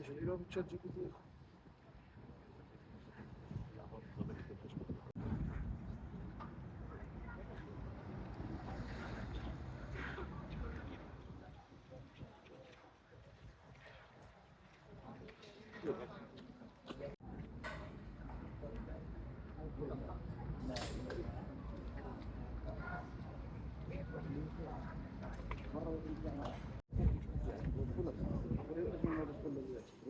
jeżeli robi ChatGPT. Thank you.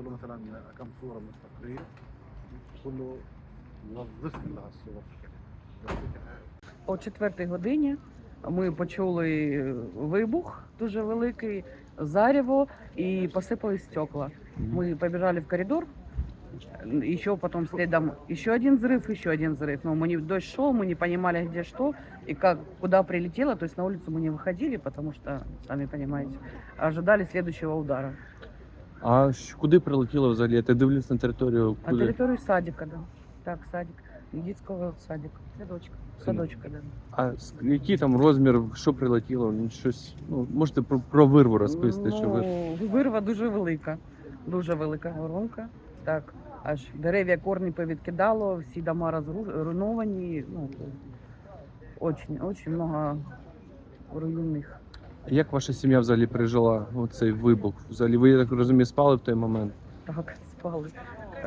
له مثلا كم صوره من التقرير قلت له وظف لها الصور О четвертій годині ми почули вибух дуже великий, заріво і посипали стекла. Мы побежали в коридор, еще потом следом еще один взрыв, еще один взрыв. Но мы не, дождь шел, мы не понимали, где что и как, куда прилетело. То есть на улицу мы не выходили, потому что, сами понимаете, ожидали следующего удара. А куди прилетіло взагалі? Я дивлюсь на територію. А Куди? территорию садика, да. Так, садик. Детского садика. Садочка. Садочка, да. А с- який там розмір, що прилетіло? Ну, щось, ну, можете про, про вирву розповісти, що ви. Ну, вирва дуже велика. Дуже велика воронка. Так. Аж дерев'я корні повідкидало, всі дома розруйновані. Ну, очень, очень много руйнних. Як ваша сім'я взагалі пережила цей вибух? Взагалі, ви, я так розумію, спали в той момент? Так, спали.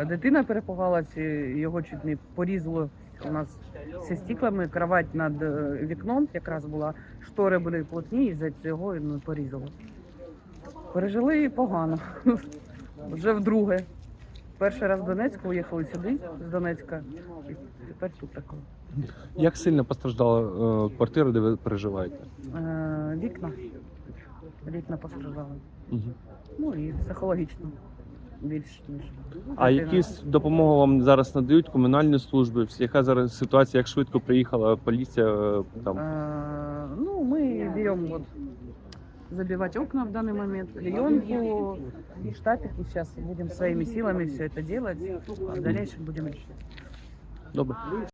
Дитина перепугалась, і його чуть не порізало. У нас зі стіклами, кровать над е, вікном якраз була, штори були плотні, і за цього ну, порізало. Пережили погано. Вже вдруге. Перший раз в Донецьку уїхали сюди, з Донецька, тепер тут таке. Як сильно постраждала е, квартира, де ви проживаєте? Е, вікна. Вікна постраждали. Угу. Ну і психологічно більш ніж. А дитина. якісь допомогу вам зараз надають комунальні служби? Всі- Яка зараз ситуація? Як швидко приїхала поліція? е, Там Э, Ну, мы берем вот забивать окна в данный момент, клеенку и штапики. Сейчас будем своими силами все это делать. А в дальнейшем будем решать. Dobra.